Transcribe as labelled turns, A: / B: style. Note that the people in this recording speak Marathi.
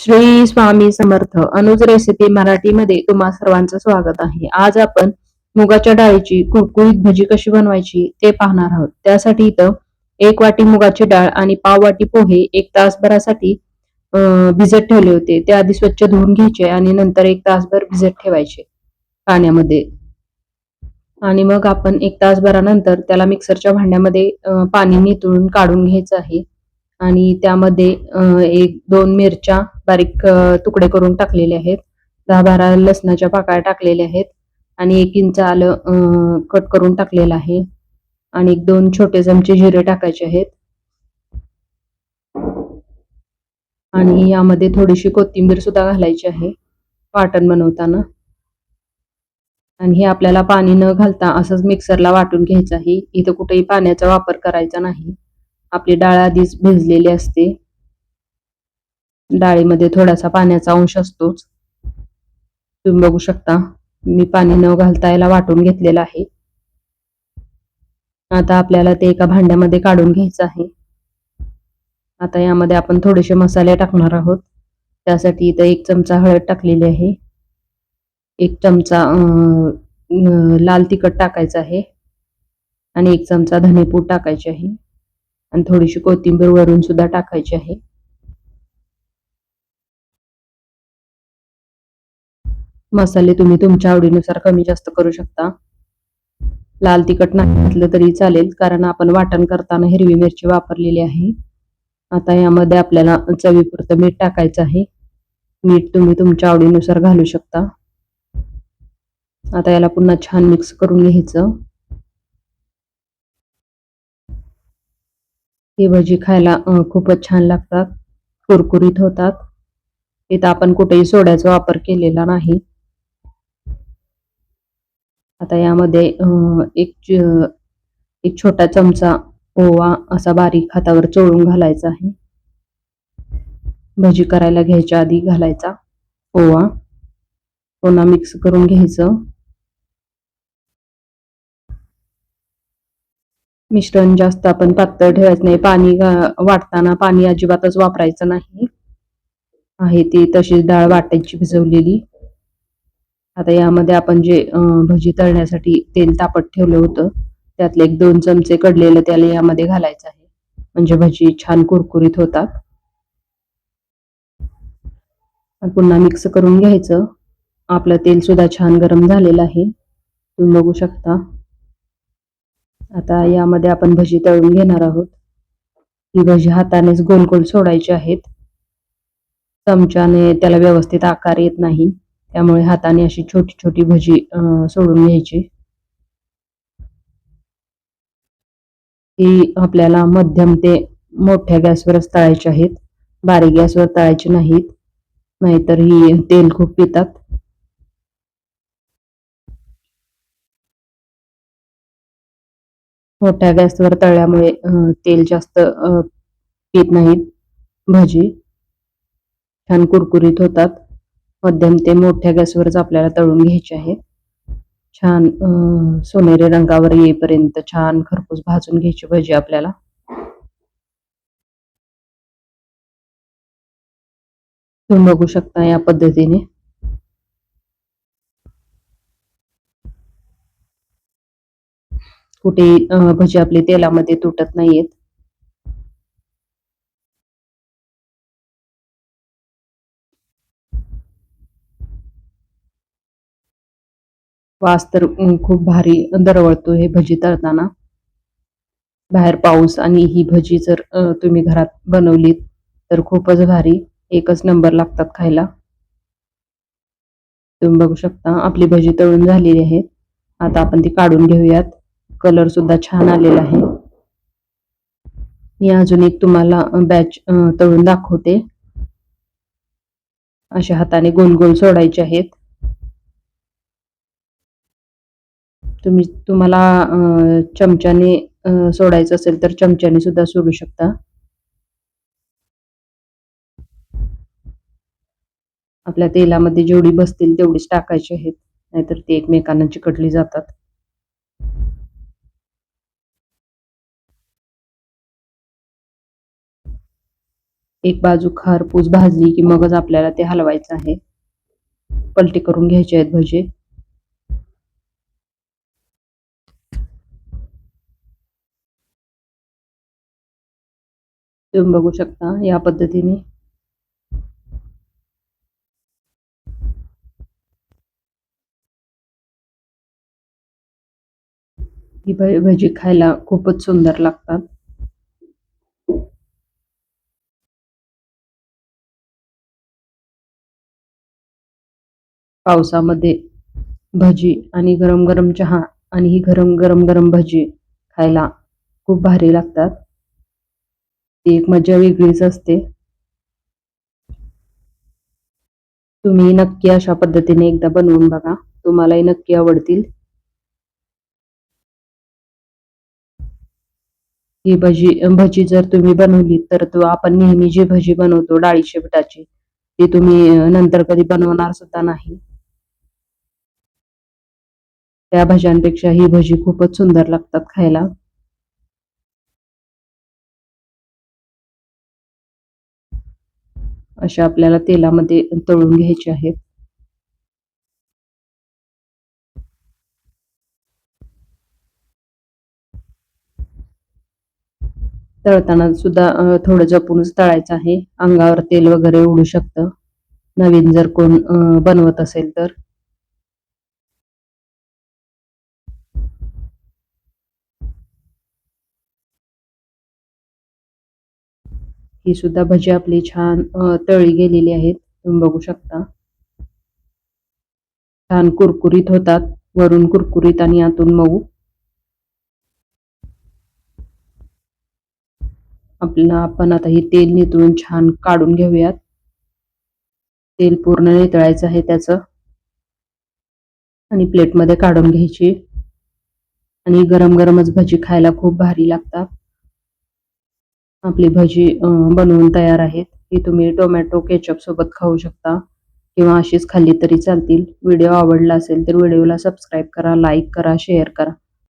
A: श्री स्वामी समर्थ अनुज रेसिपी मराठीमध्ये तुम्हा सर्वांचं स्वागत आहे. आज आपण मुगाच्या डाळीची कुरकुरीत भजी कशी बनवायची ते पाहणार आहोत. त्यासाठी इथं एक वाटी मुगाची डाळ आणि पाव वाटी पोहे एक तासभरासाठी भिजत ठेवले होते. ते आधी स्वच्छ धुवून घ्यायचे आणि नंतर एक तासभर भिजत ठेवायचे पाण्यामध्ये. आणि मग आपण एक तासभरानंतर त्याला मिक्सरच्या भांड्यामध्ये पाणी नितळून काढून घ्यायचं आहे. आणि त्यामध्ये एक दोन मिरच्या बारीक तुकडे करून टाकलेले आहेत. दहा बारा लसणाच्या पाकळ्या टाकलेल्या आहेत आणि एक इंच आलं कट करून टाकलेलं आहे. आणि एक दोन छोटे चमचे जिरे टाकायचे आहेत. आणि यामध्ये थोडीशी कोथिंबीर सुद्धा घालायची आहे वाटण बनवताना. आणि हे आपल्याला पाणी न घालता असंच मिक्सरला वाटून घ्यायचं आहे. इथं कुठेही पाण्याचा वापर करायचा नाही. आपली डाळ आधीच भिजलेली असते. डाळीमध्ये थोडासा पाण्याचा अंश असतोच. तुम्ही बघू शकता मी पाणी न घालता याला वाटून घेतलेलं आहे. आता आपल्याला ते एका भांड्यामध्ये काढून घ्यायचं आहे. आता यामध्ये आपण थोडेसे मसाले टाकणार आहोत. त्यासाठी इथं एक चमचा हळद टाकलेली आहे. एक चमचा लाल तिखट टाकायचं आहे. आणि एक चमचा धनेपूड टाकायचे आहे. आणि थोडीशी कोथिंबीर वरून सुद्धा टाकायची आहे. मसाले तुम्ही तुमच्या आवडीनुसार कमी जास्त करू शकता. लाल तिखट नाही घातलं तरी चालेल कारण आपण वाटण करताना हिरवी मिरची वापरलेली आहे. आता यामध्ये आपल्याला चवीपुरतं मीठ टाकायचं आहे. मीठ तुम्ही तुमच्या आवडीनुसार घालू शकता. आता याला पुन्हा छान मिक्स करून घ्यायचं. ही भजी खायला खूपच छान लागतात. कुरकुरीत होतात. इथं आपण कुठेही सोड्याचा वापर केलेला नाही. आता यामध्ये एक एक छोटा चमचा ओवा असा बारीक हातावर चोळून घालायचा आहे. भजी करायला घ्यायच्या आधी घालायचा ओवा. पुन्हा मिक्स करून घ्यायचं. मिश्रण जास्त आपण पातळ ठेवायचं नाही. पाणी वाटताना पाणी अजिबातच वापरायचं नाही. आहे ती तशीच डाळ वाटायची भिजवलेली. आता यामध्ये आपण जे भजी तळण्यासाठी तेल तापत ठेवलं होतं त्यातले एक दोन चमचे कडलेलं त्याला यामध्ये घालायचं आहे. म्हणजे भजी छान कुरकुरीत होतात. पुन्हा मिक्स करून घ्यायचं. आपलं तेल सुद्धा छान गरम झालेलं आहे. तुम्ही बघू शकता. आता यामध्ये आपण भजी तळून घेणार आहोत. ही भजी हातानेच गोल गोल सोडायची आहेत. चमच्याने त्याला व्यवस्थित आकार येत नाही. त्यामुळे हाताने अशी छोटी छोटी भजी सोडून घ्यायची. ही आपल्याला मध्यम ते मोठ्या गॅसवरच तळायची आहेत. बारीक गॅसवर तळायची नाहीत. नाहीतर ही तेल खूप पितात. मोठ्या गॅसवर तळल्यामुळे तेल जास्त पीत पित नाहीत. भजी छान कुरकुरीत होतात. मध्यम ते मोठ्या गॅसवरच आपल्याला तळून घ्यायचे आहेत छान सोनेरी रंगावर येईपर्यंत छान खरपूस भाजून घ्यायची भजी आपल्याला. तुम्ही बघू शकता या पद्धतीने. कुठे भजी आपली तेलामध्ये तुटत नाहीयेत. वास तर खूप भारी दरवळतो हे भजी तळताना. बाहेर पाऊस आणि ही भजी जर तुम्ही घरात बनवलीत तर खूपच भारी. एकच नंबर लागतात खायला. तुम्ही बघू शकता आपली भजी तळून झालेली आहे आता आपण ती काढून घेऊयात. कलर सुद्धा छान आलेला आहे. मी अजून एक तुम्हाला बॅच तळून दाखवते. अशा हाताने गोल गोल सोडायचे आहेत. तुम्ही तुम्हाला चमच्याने सोडायचं असेल तर चमच्याने सुद्धा सोडू शकता. आपल्या तेलामध्ये जेवढी बसतील तेवढीच टाकायची आहेत नाहीतर ती एकमेकांना चिकटली जातात. एक बाजू खरपूस भाजली की मगच आपल्याला ते हलवायचं आहे. पलटी करून घ्यायचे आहेत भजे. तुम्ही बघू शकता या पद्धतीने. ही भजी खायला खूपच सुंदर लागतात. पावसामध्ये भजी आणि गरम गरम चहा आणि ही गरम गरम गरम भजी खायला खूप भारी लागतात. ती एक मजा वेगळीच असते. तुम्ही नक्की अशा पद्धतीने एकदा बनवून बघा. तुम्हालाही नक्की आवडतील. ही भजी भजी जर तुम्ही बनवली तर तो आपण नेहमी जी भजी बनवतो डाळीच्या पिठाची ती तुम्ही नंतर कधी बनवणार सुद्धा नाही. त्या भज्यांपेक्षा ही भजी खूपच सुंदर लागतात खायला. अशा आपल्याला तेलामध्ये तळून घ्यायचे आहेत. तळताना सुद्धा थोडं जपूनच तळायचं आहे. अंगावर तेल वगैरे उडू शकतं. नवीन जर कोण बनवत असेल तर. ही सुद्धा भजी आपली छान तळी गेलेली आहेत. तुम्ही बघू शकता. छान कुरकुरीत होतात. वरून कुरकुरीत आणि आतून मऊ. आपल्याला आपण आता हे तेल नितळून छान काढून घेऊयात. तेल पूर्ण नितळायचं आहे त्याचं. आणि प्लेटमध्ये काढून घ्यायची. आणि गरम गरमच भजी खायला खूप भारी लागतात. आपली भजी बनवून तयार आहेत. ही तुम्ही टोमॅटो केचप सोबत खाऊ शकता किंवा अशीच खाल्ली तरी चालतील. व्हिडिओ आवडला असेल तर व्हिडिओला सबस्क्राईब करा लाईक करा शेअर करा.